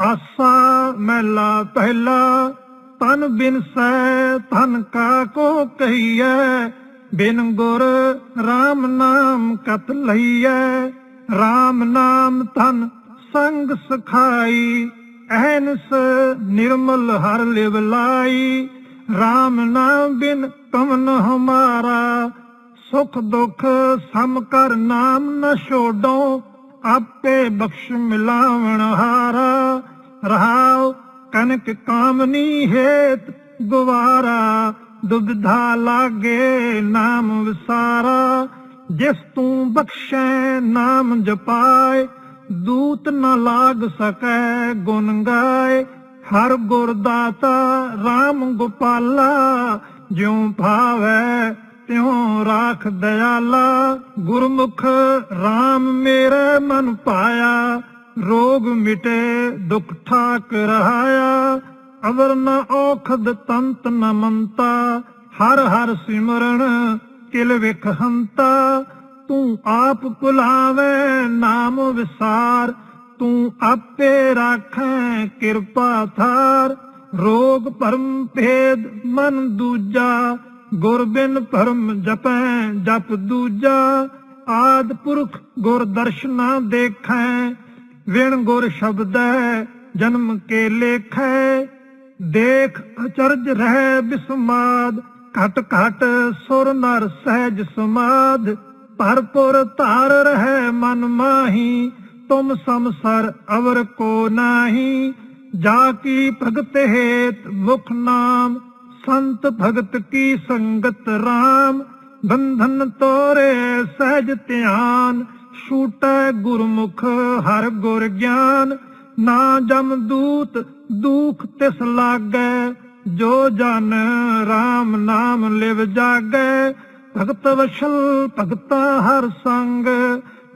ਆਸਾ ਮਹਿਲਾ ਪਹਿਲਾ, ਤਨ ਬਿਨ ਸੈ ਧਨ ਕਾ ਕੋ ਕਹੀਐ। ਬਿਨ ਗੁਰ RAM ਨਾਮ ਕਤ ਲਈਐ। RAM ਨਾਮ ਧਨ ਸੰਗ ਸਖਾਈ, ਐਨਸ ਨਿਰਮਲ ਹਰ ਲਿਵ ਲਾਈ। RAM ਨਾਮ ਬਿਨ ਕਮਨ ਹਮਾਰਾ, ਸੁਖ ਦੁਖ ਸਮ ਕਰ ਨਾਮ ਨ ਛੋਡੋ। ਆਪੇ ਬਖਸ਼ ਮਿਲਾਵਣ ਹਾਰਾ, ਰਹਾਉ ਕਨਕ ਕਾਮਨੀ ਹੇਤ ਗਵਾਰਾ ਦੁਬਧਾ ਲਾਗੇ ਨਾਮ ਵਿਸਾਰਾ, ਜਿਸ ਤੂੰ ਬਖਸ਼ੈ ਨਾਮ ਜਪਾਏ, ਦੂਤ ਨਾ ਲਾਗ ਸਕੈ ਗੁਣ ਗਾਏ, ਹਰ ਗੁਰ ਦਾਤਾ RAM ਗੋਪਾਲਾ ਜਿਉ ਭਾਵੈ ਤਿਉ ਰਾਖ ਦਇਆਲਾ, ਗੁਰਮੁਖ RAM ਮੇਰੇ ਮਨ ਪਾਇਆ। ਰੋਗ ਮਿਟੇ, ਦੁਖ ਠਾਕ ਰਹਾਇਆ। ਅਵਰ ਨ ਔਖਦ ਤੰਤ ਨ ਮੰਤਾ, ਹਰ ਹਰ ਸਿਮਰਨ ਕਿਲ ਵਿਖ ਹੰਤਾ। ਤੂੰ ਆਪ ਭੁਲਾਵੇਂ ਨਾਮ ਵਿਸਾਰ, ਤੂੰ ਆਪੇ ਰਾਖੈ ਕਿਰਪਾ ਥਾਰ। ਰੋਗ ਭਰਮ ਭੇਦ ਮਨ ਦੂਜਾ ਗੁਰ ਬਿਨ ਭਰਮ ਜਪੈ, ਜਪ ਦੂਜਾ ਆਦ ਪੁਰਖ ਗੁਰ ਦਰਸ਼ਨਾ ਦੇਖੈ, ਵਿਣ ਗੁਰ ਸ਼ਬਦੈ ਜਨਮ ਕੇ ਲੇਖੈ। ਦੇਖ ਅਚਰਜ ਰਹਿ ਬਿਸਮਾਦ, ਘਟ ਘਟ ਸੁਰ ਨਰ ਸਹਿਜ ਸਮਾਦ। ਭਰਪੁਰ ਧਾਰ ਰਹਿ ਮਨ ਮਾਹੀ, ਤੁਮ ਸੰਸਰ ਅਵਰ ਕੋ ਨਾਹੀ। ਜਾ ਕੀ ਭਗਤ ਹੇਤ ਮੁਖ ਨਾਮ ਸੰਤ ਭਗਤ ਕੀ ਸੰਗਤ RAM ਬੰਧਨ ਤੋਰੇ ਸਹਿਜ ਧਿਆਨ, ਛੂਟੈ ਗੁਰਮੁਖ ਹਰ ਗੁਰ ਗਿਆਨ। ਨਾ ਜਮ ਦੂਤ ਦੁਖ ਤਿਸ ਲਾਗੈ, ਜੋ ਜਨ RAM ਨਾਮ ਲਿਵ ਜਾਗੈ। ਭਗਤ ਵਸ਼ਲ ਭਗਤਾ ਹਰ ਸੰਗ,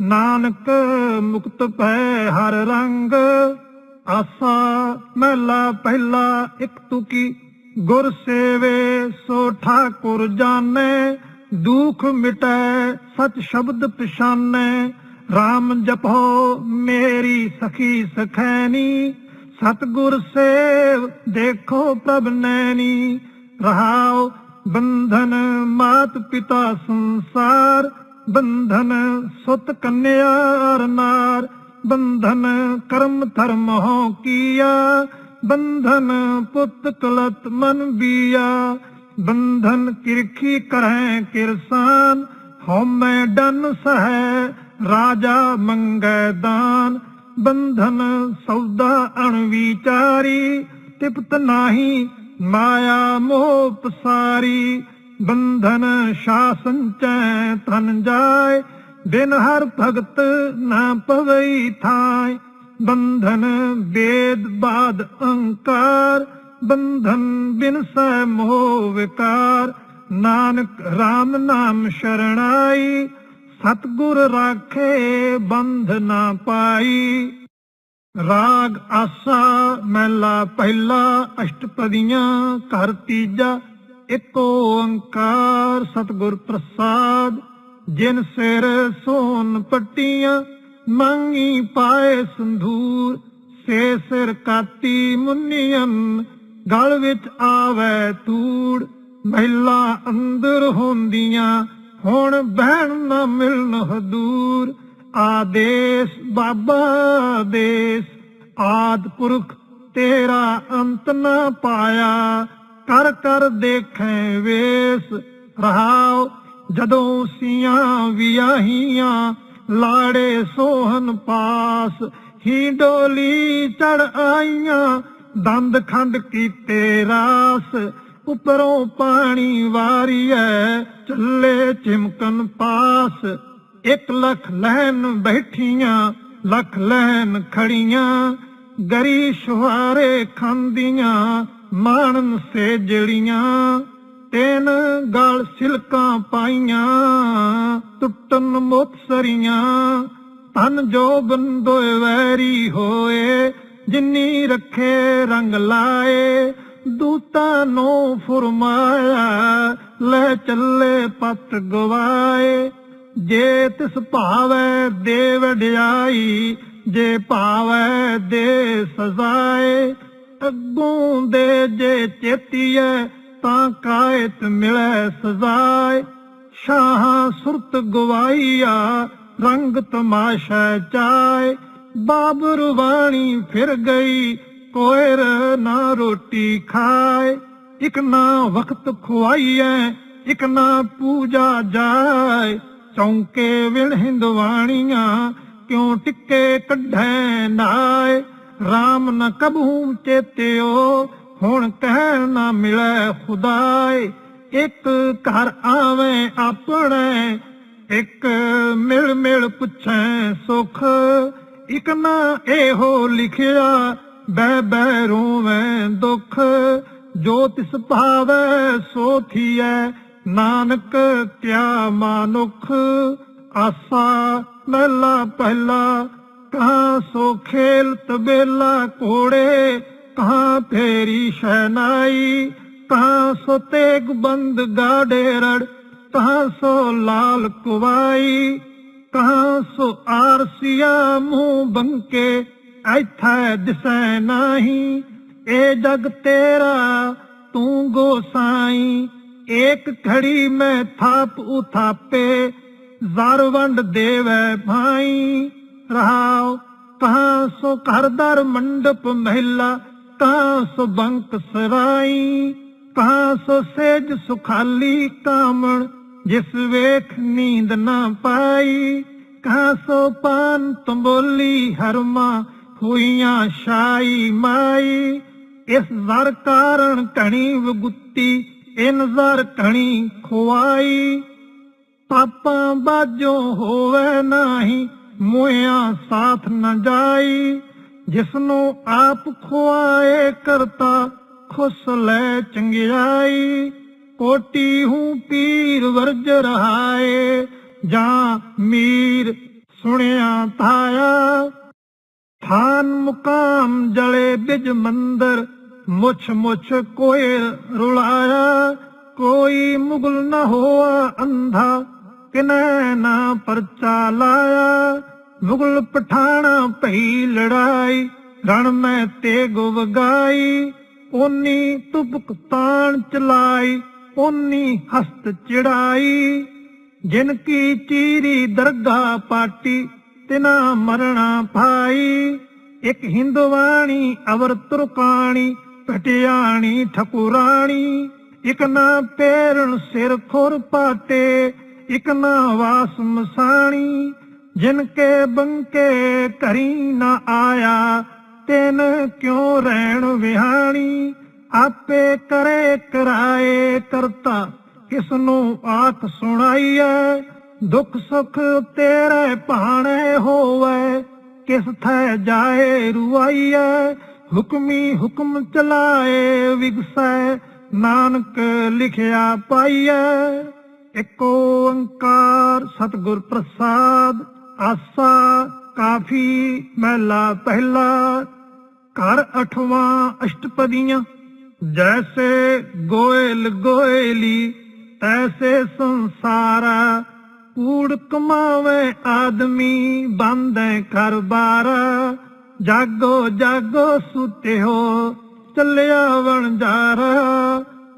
ਨਾਨਕ ਮੁਕਤ ਪੈ ਹਰ ਰੰਗ। ਆਸਾ ਮਹਿਲਾ ਪਹਿਲਾ, ਇਕ ਤੁਕੀ ਗੁਰ ਸੇਵੇ ਸੋ ਠਾਕੁਰ ਜਾਣੈ, ਦੁਖ ਮਿਟੈ ਸਚ ਸ਼ਬਦ ਪਛਾਨੈ। RAM ਜਪੋ ਮੇਰੀ ਸਖੀ ਸਖੈਨੀ ਸਤਗੁਰ ਸੇਵ ਦੇਖੋ ਪ੍ਰਭ ਨੈਣੀ। ਰਹਾਉ ਬੰਧਨ ਮਾਤ ਪਿਤਾ ਸੰਸਾਰ, ਬੰਧਨ ਸੁਤ ਕੰਨਿਆ ਅਰ ਬੰਧਨ ਕਰਮ ਧਰਮ ਹੋ ਕੀਆ ਬੰਧਨ ਪੁੱਤ ਕਲਤ ਮਨ ਬੀਆ ਬੰਧਨ ਕਿਰਖੀ ਕਰੈ ਕਿਰਸਾਨ, ਹਉਮੈ ਡਨ ਸਹੈ ਰਾਜਾ ਮੰਗੈ ਦਾਨ। ਬੰਧਨ ਸੌਦਾ ਅਣ ਵਿਚਾਰੀ ਤਿਪਤ ਨਾਹੀ ਮਾਇਆ ਮੋਹ ਪਸਾਰੀ। ਬੰਧਨ ਸ਼ਾਸਨ ਚੈ ਤਨ ਜਾਏ, ਬਿਨ ਹਰ ਭਗਤ ਨਾ ਪਵਈ ਥਾਈ ਬੰਧਨ ਵੇਦ ਬਾਦ ਅਹੰਕਾਰ ਬੰਧਨ ਬਿਨ ਸੈ ਮੋਹ ਵਿਕਾਰ। ਨਾਨਕ RAM ਨਾਮ ਸ਼ਰਣਾਈ, ਸਤਗੁਰ ਰਾਖੇ ਬੰਧ ਨਾ ਪਾਈ। ਰਾਗ ਆਸਾ ਮਹਿਲਾ ਪਹਿਲਾ, ਅਸ਼ਟਪਦੀਆਂ ਘਰ ਤੀਜਾ, ਇੱਕ ਓੰਕਾਰ ਸਤਗੁਰ ਪ੍ਰਸਾਦ। ਜਿਨ ਸਿਰ ਸੋਨ ਪੱਟੀਆਂ ਮੰਗੀ ਪਾਏ ਸੰਧੂਰ, ਸੇ ਸਿਰ ਕਾਤੀ ਮੁੰਨੀਆਂ ਗਲ ਵਿੱਚ ਆਵੇ ਤੂੜ। ਮਹਿਲਾ ਅੰਦਰ ਹੁੰਦੀਆਂ, ਹੁਣ ਬਹਿਣ ਨਾ ਮਿਲਣ ਹਦੂਰ। ਆਦੇਸ, ਬਾਬਾ ਦੇਸ, ਆਦ ਪੁਰਖ, ਤੇਰਾ ਅੰਤ ਨਾ ਪਾਇਆ। ਕਰ ਕਰ ਦੇਖੇ ਵੇਸ, ਰਹਾਉ, ਜਦੋਂ ਸੀਆਂ ਵਿਆਹੀਆਂ ਲਾੜੇ ਸੋਹਨ ਪਾਸ, ਹੀ ਡੋਲੀ ਚੜ ਆਈਆਂ, ਦੰਦ ਖੰਡ ਕੀਤੇ ਰਾਸ। ਉਪਰੋਂ ਪਾਣੀ ਵਾਰੀਐ ਚੱਲੇ ਚਿਮਕਨ ਪਾਸ। ਇੱਕ ਲੱਖ ਲਹਿਨ ਬੈਠੀਆਂ, ਲੱਖ ਲਹਿਨ ਖੜੀਆਂ। ਗਰੀ ਸ਼ੁਹਾਰੇ ਖਾਂਦੀਆਂ, ਮਾਣਨ ਸੇ ਜੜੀਆਂ। ਤੈਨ ਗਲ ਸਿਲਕਾਂ ਪਾਈਆਂ ਟੁੱਟਨ ਮੁਕਸਰੀਆਂ ਤਨ ਜੋ ਬੰਦੋਏ ਵੈਰੀ ਹੋਏ, ਜਿੰਨੀ ਰੱਖੇ ਰੰਗ ਲਾਏ। ਦੂਤਾਂ ਨੂੰ ਫਰਮਾਇਆ, ਲੈ ਚੱਲੇ ਪਤ ਗਵਾਏ। ਜੇ ਤਿਸ ਭਾਵੈ ਦੇ ਵਡਿਆਈ, ਜੇ ਭਾਵੈ ਦੇ ਸਜ਼ਾਏ। ਅੱਗੋਂ ਦੇ ਜੇ ਚੇਤੀਐ ਤਾਂ ਕਾਇਤ ਮਿਲੈ ਸਜ਼ਾਏ। ਸ਼ਾਹਾਂ ਸੁਰਤ ਗਵਾਈਆ, ਰੰਗ ਤਮਾਸ਼ਾ ਚਾਏ। ਬਾਬਰ ਵਾਣੀ ਫਿਰ ਗਈ, ਕੋਇਰ ਨਾ ਰੋਟੀ ਖਾਏ। ਇਕ ਨਾ ਵਕਤ ਖੁਆਈਐ, ਇਕ ਨਾ ਪੂਜਾ ਜਾਏ। ਚੌਂਕੇ ਵਿਣ ਹਿੰਦਵਾਣੀਆਂ, ਕਿਉਂ ਟਿੱਕੇ ਕੱਢੈ ਨਾਏ। RAM ਨ ਕਬਹੂ ਚੇਤਿਓ ਹੁਣ ਕਹਿ ਨਾ ਮਿਲੈ ਖੁਦਾਏ, ਇੱਕ ਘਰ ਆਵੇਂ ਆਪਣੇ, ਇੱਕ ਮਿਲ ਮਿਲ ਪੁੱਛੈ ਸੁਖ, ਇਕ ਨਾ ਇਹੋ ਲਿਖਿਆ ਬੈ ਬੈ ਰੋਵੇਂ ਦੁੱਖ, ਜੋ ਤਿਸ ਭਾਵੈ ਸੋ ਥੀਐ, ਨਾਨਕ ਕਿਆ ਮਾਨੁਖ, ਆਸਾ ਮਹਿਲਾ ਪਹਿਲਾ, ਕਹਾਂ ਸੋ ਖੇਲ ਤਬੇਲਾ ਕੋੜੇ ਕਹਾਂ ਫੇਰੀ ਸ਼ਹਿਨਾਈ ਕਹਾਂ ਸੋ ਤੇਗ ਬੰਦ ਗਾੜੇ ਰੜ ਕਹਾਂ ਸੋ ਲਾਲ ਕੁਵਾਈ ਕਹਾਂ ਸੋ ਆਰਸੀਆ ਮੂੰਹ ਬੰਕੇ ਐਥੈ ਦਿਸੈ ਨਾਹੀ ਇਹ ਜਗ ਤੇਰਾ ਤੂੰ ਗੋਸਾਈ ਏਕ ਖੜੀ ਮੈਂ ਥਾਪ ਉਥਾਪੇ ਜ਼ਰ ਵੰਡ ਦੇਵੈ ਭਾਈ ਰਹਾਉ ਕਹਾਂ ਸੋ ਘਰਦਰ ਮੰਡਪ ਮਹਿਲਾ ਸੋ ਬੰਕ ਸਰਾਈ ਕਹਾਂ ਸੋ ਸੇਜ ਸੁਖਾਲੀ ਕਾਮਣ, ਜਿਸ ਵੇਖ ਨੀਂਦ ਨਾ ਪਾਈ। ਕਹਾਂ ਸੋ ਪਾਨ ਤੰਬੋਲੀ ਹਰਮਾ ਹੋਈਆਂ ਸ਼ਾਈ ਮਾਈ। ਇਸ ਜ਼ਰ ਕਾਰਨ ਕਣੀ ਵਗੁੱਤੀ, ਇਨ ਜ਼ਰ ਕਣੀ ਖੁਆਈ। ਪਾਪਾਂ ਬਾਜੋ ਹੋਵੇ ਨਹੀਂ ਮੋਇਆ ਸਾਥ ਨਾ ਜਾਈ। ਜਿਸਨੂੰ ਆਪ ਖੁਆਏ ਕਰਤਾ, ਖੁਸ ਲੈ ਚੰਗਿਆਈ। ਕੋਟੀ ਹੂੰ ਪੀਰ ਵਰਜ ਰਹਾਏ, ਜਾਂ ਮੀਰ ਸੁਣਿਆ ਥਾਇਆ ਥਾਨ ਮੁਕਾਮ ਜਲੇ ਬਿਜ ਮੰਦਰ, ਮੁਛ ਮੁਛ ਕੋਏ ਰੁਲਾਇਆ। ਕੋਈ ਮੁਗਲ ਨਾ ਹੋਆ ਅੰਧਾ, ਕਿਨੈ ਨਾ ਪਰਚਾ ਲਾਇਆ। ਮੁਗਲ ਪਠਾਣਾ ਭਈ ਲੜਾਈ, ਰਣ ਮੈਂ ਤੇਗ ਵਗਾਈ ਓਨੀ ਤੁਪਕ ਤਾਣ ਚਲਾਈ, ਓਨੀ ਹਸਤ ਚੜਾਈ। ਜਿਨ ਕੀ ਚੀਰੀ ਦਰਗਾ ਪਾਟੀ, ਤਿਨਾ ਮਰਣਾ ਭਾਈ। ਇੱਕ ਹਿੰਦਵਾਣੀ ਅਵਰ ਤੁਰਕਾਣੀ, ਪਟਿਆਣੀ ਠਕੁਰਾਣੀ। ਇੱਕ ਨਾ ਪੇਰਣ ਸਿਰ ਖੁਰ ਪਾਟੇ, ਇਕ ਨਾ ਵਾਸ ਮਸਾਣੀ। ਜਿਨ ਕੇ ਬੰਕੇ ਕਰੀ ਨਾ ਆਇਆ, ਤਿਨ ਕਿਉ ਰਹਿਣ ਵਿਹਾਣੀ? ਆਪੇ ਕਰੇ ਕਰਾਏ ਕਰਤਾ ਕਿਸ ਨੂੰ ਆਖ ਸੁਣਾਈਐ? ਦੁੱਖ ਸੁਖ ਤੇਰੇ ਭਾਣੇ ਹੋਵੇ, ਕਿਸ ਥੈ ਜਾਏ ਰੁਆਈਐ? ਹੁਕਮੀ ਹੁਕਮ ਚਲਾਏ ਵਿਗਸੈ, ਨਾਨਕ ਲਿਖਿਆ ਪਾਈਐ। ਏਕੋ ਓੰਕਾਰ ਸਤਿਗੁਰ ਪ੍ਰਸਾਦ ਆਸਾ ਕਾਫੀ ਮਹਿਲਾ ਪਹਿਲਾ, ਘਰ ਅਠਵਾਂ ਅਸ਼ਟਪਦੀਆਂ, ਜੈਸੇ ਗੋਇਲ ਗੋਇਲੀ ਤੈਸੇ ਸੰਸਾਰਾ ਕੂੜ ਕਮਾਵੇ ਆਦਮੀ ਬੰਦੇ ਘਰ ਬਾਰ, ਜਾਗੋ ਜਾਗੋ ਸੁਤੇ ਹੋ ਚੱਲਿਆ ਵਣਜਾਰਾ।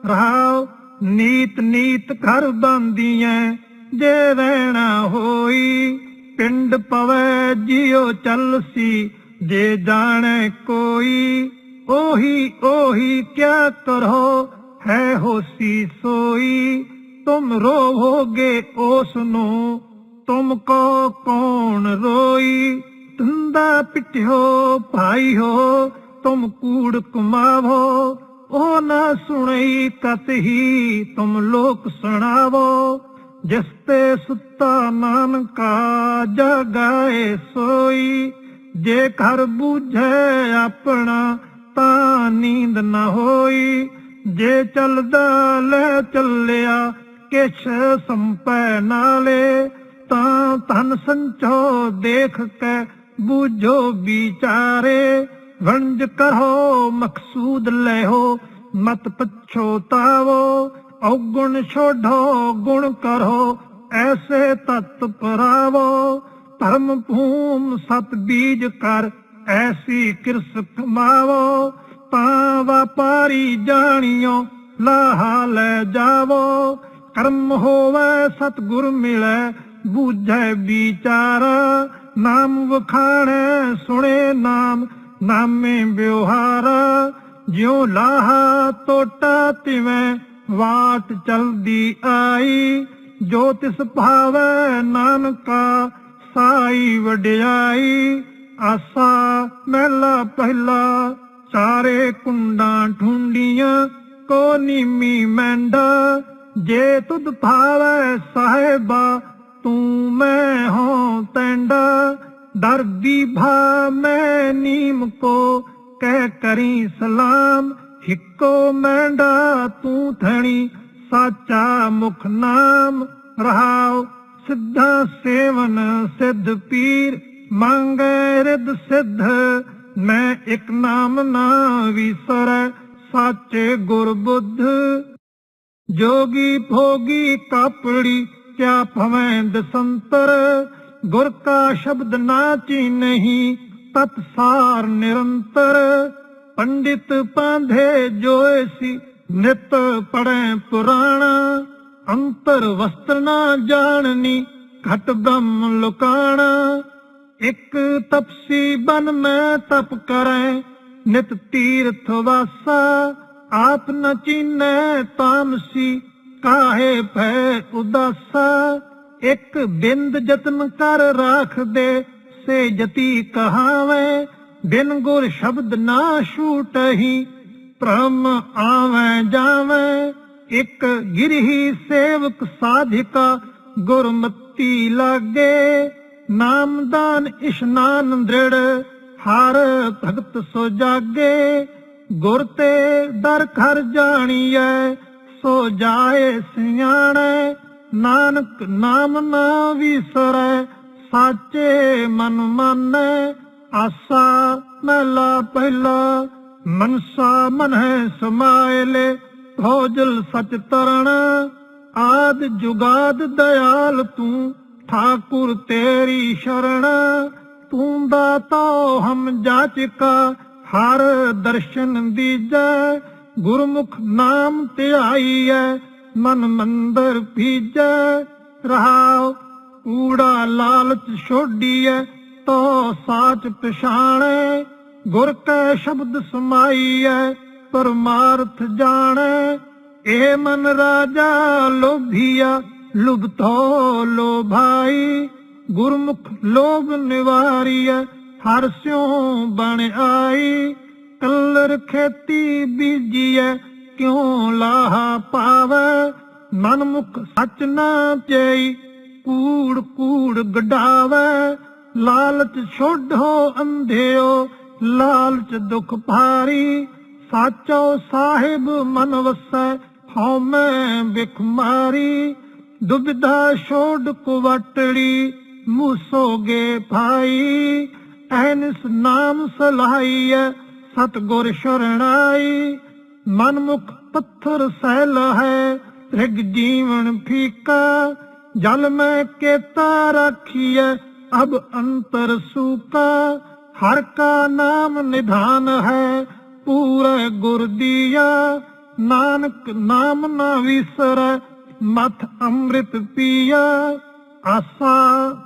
ਰਹਾਉ ਨੀਤ ਨੀਤ ਘਰ ਬੰਦੀਆਂ, ਜੇ ਰਹਿਣਾ ਹੋਈ ਪਿੰਡ ਪਵੇ ਜਿਉ ਚੱਲਸੀ ਜੇ ਜਾਣੇ ਕੋਈ, ਉਹੀ ਉਹੀ ਕਿਆ ਕਰੋ ਹੈ ਹੋਸੀ ਸੋਈ। ਤੁਮ ਰੋਵੋਗੇ ਉਸ ਨੂੰ ਤੁਮ ਕੋ ਕੌਣ ਰੋਈ? ਤੁੰਦਾ ਪਿਟਿਓ ਭਾਈ ਹੋ, ਤੁਮ ਕੂੜ ਕਮਾਵੋ। ਉਹ ਨਾ ਸੁਣਈ ਕਤ ਹੀ ਤੁਮ ਲੋਕ ਸੁਣਾਵੋ। ਜਿਸ ਤੇ ਸੁੱਤਾ ਨਾਨਕਾ ਜਗਾਏ ਸੋਈ, ਜੇ ਘਰ ਬੂਝੇ ਆਪਣਾ ਤਾਂ ਨੀਂਦ ਨਾ ਹੋਈ। ਜੇ ਚੱਲਦਾ ਲੈ ਚੱਲਿਆ, ਕਿਛ ਸੰਪੈ ਨਾਲੇ, ਤਾਂ ਧਨ ਸੰਚੋ ਦੇਖ ਕੇ ਬੂਝੋ ਵਿਚਾਰੇ। ਵਣਜ ਕਰੋ, ਮਕਸੂਦ ਲੈਹੋ ਮਤ ਪਛੋਤਾਵੋ ਔਗੁਣ ਛੋੜੋ ਗੁਣ ਕਰੋ, ਐਸੇ ਤਤ ਪਰਾਵੋ। ਧਰਮ ਭੂਮ ਸਤ ਬੀਜ ਕਰ, ਐਸੀ ਕਿਰਸ ਕਮਾਵੋ ਤਾਂ ਵਪਾਰੀ ਜਾਣਿਓ, ਲਾਹਾ ਲੈ ਜਾਵੋ। ਕਰਮ ਹੋਵੇ, ਸਤਿਗੁਰ ਮਿਲੈ, ਬੂਝੈ ਵਿਚਾਰ। ਨਾਮ ਵਖਾਣੈ, ਸੁਣੇ ਨਾਮ, ਨਾਮੇ ਵਿਵਹਾਰ। ਜਿਉ ਲਾਹਾ ਤੋਟਾ ਤਿਵੇਂ ਵਾਟ ਚਲਦੀ ਆਈ, ਜੋ ਤਿਸ ਭਾਵੈ ਨਾਨਕਾ ਸਾਈ ਵਡਿਆਈ। ਆਸਾ ਮਹਿਲਾ ਪਹਿਲਾ, ਚਾਰੇ ਕੁੰਡਾਂ ਠੁੰਡੀਆਂ, ਕੋ ਨੀਮੀ ਮੈਂਡਾ। ਜੇ ਤੁਧ ਭਾਵੈ ਸਾਹਿਬਾ, ਤੂੰ ਮੈਂ ਹਾਂ ਤੈਂਡਾ। ਦਰਦੀ ਭਾ ਮੈਂ ਨੀਮ ਕੋ, ਕਹਿ ਕਰੀ ਸਲਾਮ ਹਿੱਕੋ ਮੈਂਡਾ ਤੂੰ ਥਣੀ, ਸਾਚਾ ਮੁਖ ਨਾਮ ਰਹਾਉ। ਸਿੱਧਾ ਸੇਵਨ ਸਿੱਧ ਪੀਰ, ਮੰਗੇ ਰਿੱਧ ਸਿੱਧ। ਮੈਂ ਇੱਕ ਨਾਮ ਨਾ ਵਿਸਰੈ, ਸਾਚੇ ਗੁਰ ਬੁੱਧ। ਜੋਗੀ ਭੋਗੀ ਕਾਪੜੀ, ਕਿਆ ਭਵੇਂ ਦਸੰਤਰ। ਗੁਰ ਕਾ ਸ਼ਬਦ ਨਾਚੀ ਨਹੀਂ ਤਤ ਸਾਰ ਨਿਰੰਤਰ। ਪੰਡਿਤ ਪਾਂਧੇ ਜੋਏ ਸੀ, ਨਿਤ ਪੜੈ ਪੁਰਾਣਾ। ਅੰਤਰ ਵਸਤਰ ਨਾ ਜਾਣਨੀ, ਘਟ ਬ੍ਰਹਮ ਲੁਕਾਣਾ। ਇੱਕ ਤਪਸੀ ਬਨ ਮੈਂ ਤਪ ਕਰੈ, ਨਿਤ ਤੀਰਥ ਵਾਸਾ। ਆਪ ਨ ਚੀਨੈ ਤਾਮਸੀ, ਕਾਹੇ ਭੈ ਉਦਾਸਾ। ਇੱਕ ਬਿੰਦ ਜਤਨ ਕਰ ਰਾਖ ਦੇ ਸੇ ਜਤੀ ਕਹਾਵੇ ਬਿਨ ਗੁਰ ਸ਼ਬਦ ਨਾ ਛੂਟਹੀ, ਭ੍ਰਮ ਆਵੇਂ ਜਾਵੇਂ, ਇਕ ਗਿਰਹੀ ਸੇਵਕ ਸਾਧਿਕਾ ਗੁਰਮਤੀ ਲਾਗੇ। ਨਾਮਦਾਨ ਇਸ਼ਨਾਨ ਦ੍ਰਿੜ, ਹਰ ਭਗਤ ਸੋ ਜਾਗੇ। ਗੁਰ ਤੇ ਦਰ ਖਰ ਜਾਣੀਐ, ਸੋ ਜਾਏ ਸਿਆਣੈ। ਨਾਨਕ ਨਾਮ ਨਾ ਵਿਸਰੈ, ਸਾਚੇ ਮਨ ਮਾਨੈ ਆਸਾ ਮਹਿਲਾ ਪਹਿਲਾ, ਮਨਸਾ ਮਨ ਹੈ ਸਮਾਇਲੇ ਭੋਜਲ ਸਚ ਤਰਣ ਆਦ ਜੁਗਾਦ ਦਇਆਲ ਤੂੰ, ਠਾਕੁਰ ਤੇਰੀ ਸ਼ਰਣ ਤੂੰ ਦਾਤਾ ਹਮ ਜਾਚਕਾ, ਹਰ ਦਰਸ਼ਨ ਦੀਜੈ, ਗੁਰਮੁਖ ਨਾਮ ਧਿਆਈਐ, ਮਨ ਮੰਦਰ ਭੀਜੈ, ਰਹਾਉ ਕੂੜਾ ਲਾਲਚ ਛੋਡੀਐ ਤੋ ਸਾਚ ਪਛਾਣੈ, ਗੁਰ ਕੈ ਸ਼ਬਦ ਸਮਾਈਐ, ਪਰਮਾਰਥ ਜਾਣੈ। ਇਹ ਮਨ ਰਾਜਾ ਲੋਭੀਆ, ਲੁਭਤੋ ਲੋਭਾਈ। ਗੁਰਮੁਖ ਲੋਭ ਨਿਵਾਰੀਐ, ਹਰ ਸਿਉ ਬਣ ਆਈ। ਕਲਰ ਖੇਤੀ ਬੀਜੀਐ, ਕਿਉ ਲਾਹਾ ਪਾਵੈ। ਮਨ ਮੁਖ ਸਚ ਨਾ ਚਈ, ਕੂੜ ਕੂੜ ਗਡਾਵੈ। ਲਾਲਚ ਛੋਡੋ ਅੰਧਿਓ, ਲਾਲਚ ਦੁਖ ਭਾਰੀ। ਸਾਚੋ ਸਾਹਿਬ ਮਨ ਵਸੈ, ਹਉ ਮੈਂ ਬਿਖ ਮਾਰੀ। ਦੁਬਿਧਾ ਛੋਡ ਕੁਵਟੜੀ ਮੂਸੋਗੇ ਭਾਈ। ਐਨਸ ਨਾਮ ਸਲਾਈਐ ਸਤਗੁਰ ਸ਼ਰਣਾਈ। ਮਨਮੁਖ ਪੱਥਰ ਸਹਿਲ ਹੈ ਰਿਗ ਜੀਵਨ ਫੀਕਾ। ਜਲ ਮੈਂ ਕੇਤਾ ਰਾਖੀਐ ਅਬ ਅੰਤਰ ਸੂਕਾ, ਹਰ ਕਾ ਨਾਮ ਨਿਧਾਨ ਹੈ, ਪੂਰੇ ਗੁਰ ਦੀਆ। ਨਾਨਕ ਨਾਮ ਨਾ ਵਿਸਰੈ, ਮਥ ਅੰਮ੍ਰਿਤ ਪੀਆ। ਆਸਾ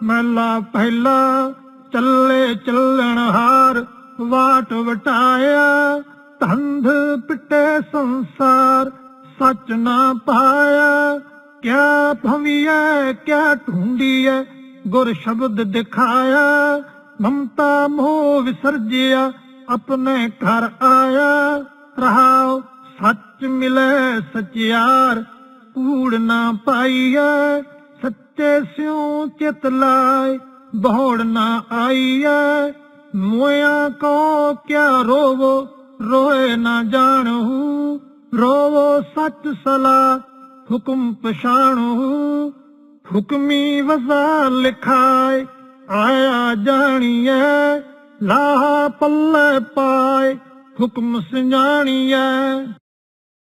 ਮਹਿਲਾ ਪਹਿਲਾ, ਚੱਲੇ ਚੱਲਣ ਹਾਰ, ਵਾਟ ਵਟਾਇਆ। ਧੰਧ ਪਿੱਟੇ ਸੰਸਾਰ, ਸੱਚ ਨਾ ਪਾਇਆ। ਕਿਆ ਭਵੀਐ, ਕਿਆ ਢੂੰਡੀਐ ਗੁਰ ਸ਼ਬਦ ਦਿਖਾਇਆ, ਮਮਤਾ ਮੋਹ ਵਿਸਰਜਿਆ, ਆਪਣੇ ਘਰ ਆਇਆ। ਰਹਾਉ ਸੱਚ ਮਿਲੇ ਸਚਿਆਰ, ਕੂੜ ਨਾ ਪਾਈਐ, ਸੱਚੇ ਸਿਉ ਚਿਤ ਲਾਇ, ਬਹੁੜ ਨਾ ਆਈਐ। ਮੋਇਆ ਕੋ ਕਿਆ ਰੋਵੋ ਰੋਏ ਨਾ ਜਾਣੂ ਰੋਵੋ ਸੱਚ ਸਲਾ ਹੁਕਮ ਪਛਾਣੂ ਹੁਕਮੀ ਵਜ਼ਾ ਲਿਖਾਏ, ਆਇਆ ਜਾਣੀਐ, ਲਾਹ ਪੱਲੇ ਪਾਏ, ਹੁਕਮ ਸੰਜਾਣੀਐ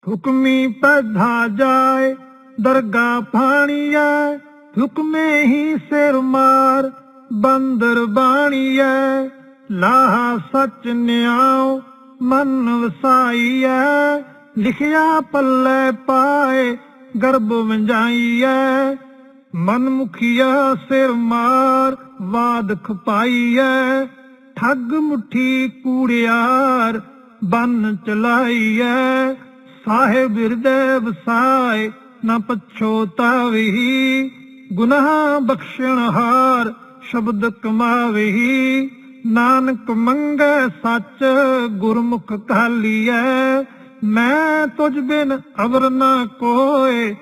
ਹੁਕਮੀ ਪੈਧਾ ਜਾਏ, ਦਰਗਾ ਫਾਣੀਐ, ਹੁਕਮੇ ਹੀ ਸਿਰ ਮਾਰ, ਬੰਦਰ ਬਾਣੀਐ। ਲਾਹਾ ਸੱਚ ਨਿਆਉ, ਮਨ ਵਸਾਈਐ, ਲਿਖਿਆ ਪੱਲੇ ਪਾਏ, ਗਰਭ ਵੰਜਾਈਐ। ਮਨ ਮੁਖੀਆ ਸਿਰ ਮਾਰ, ਵਾਦ ਖਪਾਈਐ, ਠੱਗ ਮੁਠੀ ਕੂੜਿਆਰ, ਬੰਨ ਚਲਾਈਐ। ਸਾਹਿਬ ਹਿਰਦੇ ਵਸਾਏ, ਨਾ ਪਛੋਤਾਵੀ ਗੁਨਾਹ ਬਖਸ਼ਣ ਸ਼ਬਦ ਕਮਾਵੀ ਨਾਨਕ ਮੰਗੇ ਸੱਚ, ਗੁਰਮੁਖ ਕਾਲੀਐ। ਮੈਂ ਤੁਝ ਬਿਨ ਅਵਰ ਨਾ ਕੋਏ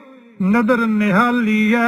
ਨਦਰ ਨਿਹਾਲੀਐ।